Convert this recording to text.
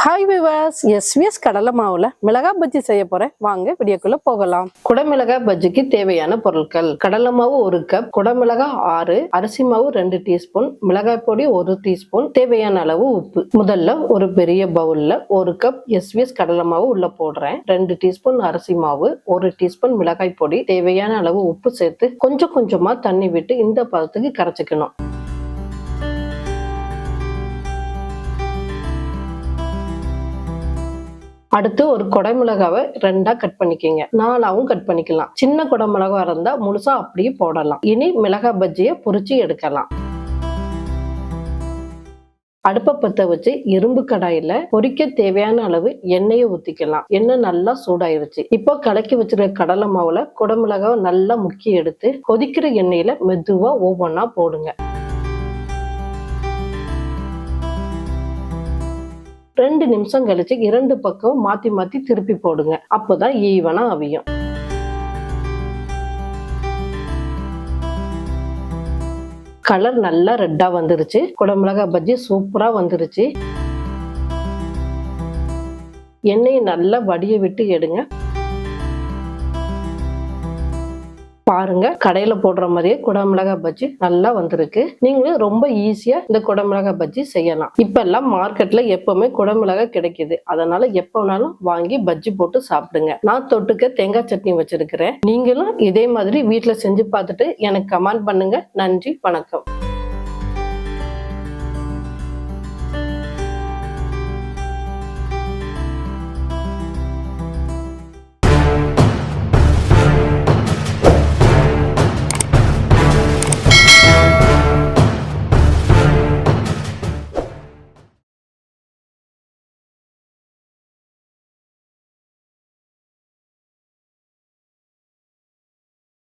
Hi விவாஸ் SVS கடலை மாவுல மிளகா பஜ்ஜி செய்ய போறேன். வாங்க வீடியோக்குள்ள போகலாம். குடமிளகாய் பஜ்ஜிக்கு தேவையான பொருட்கள். கடலை மாவு ஒரு கப் குடமிளகாய் ஆறு அரிசி மாவு ரெண்டு டீஸ்பூன் மிளகாய் பொடி ஒரு டீஸ்பூன் தேவையான அளவு உப்பு. முதல்ல ஒரு பெரிய பவுல்ல ஒரு கப் எஸ்விஎஸ் கடலை மாவு உள்ள போடுறேன். ரெண்டு டீஸ்பூன் அரிசி மாவு ஒரு டீஸ்பூன் மிளகாய் பொடி தேவையான அளவு உப்பு சேர்த்து கொஞ்சம் கொஞ்சமா தண்ணி விட்டு இந்த பதத்துக்கு கரைச்சிக்கணும். அடுத்து ஒரு குடமிளகாவை ரெண்டா கட் பண்ணிக்கோங்க. நாலாவும் கட் பண்ணிக்கலாம். சின்ன குடமிளகா இருந்தா முழுசா அப்படியே போடலாம். இனி மிளகா பஜ்ஜியை பொறிச்சு எடுக்கலாம். அடுப்பை பத்த வச்சு இரும்பு கடாயில பொரிக்க தேவையான அளவு எண்ணெயை ஊத்திக்கலாம். எண்ணெய் நல்லா சூடாயிருச்சு. இப்போ கலக்கி வச்சிருக்க கடலை மாவுல குடமிளகாவை நல்லா முக்கி எடுத்து கொதிக்கிற எண்ணெயில மெதுவா ஒவ்வொன்றா போடுங்க. ரெண்டு நிமிஷம் கழிச்சு இரண்டு பக்கம் மாத்தி மாத்தி திருப்பி போடுங்க. அப்போதான் ஈவனா அவியும். கலர் நல்லா ரெட்டா வந்துருச்சு. குடமிளகா பஜ்ஜி சூப்பரா வந்துருச்சு. எண்ணெயை நல்லா வடிய விட்டு எடுங்க. பாருங்க. கடையில போடுற மாதிரியே குடமிளகா பஜ்ஜி நல்லா வந்திருக்கு. நீங்களும் ரொம்ப ஈஸியா இந்த குடமிளகா பஜ்ஜி செய்யலாம். இப்ப எல்லாம் மார்க்கெட்ல எப்பவுமே குடமிளகா கிடைக்குது. அதனால எப்ப வேணாலும் வாங்கி பஜ்ஜி போட்டு சாப்பிடுங்க. நான் தொட்டுக்க தேங்காய் சட்னி வச்சிருக்கிறேன். நீங்களும் இதே மாதிரி வீட்டுல செஞ்சு பார்த்துட்டு எனக்கு கமெண்ட் பண்ணுங்க. நன்றி வணக்கம்.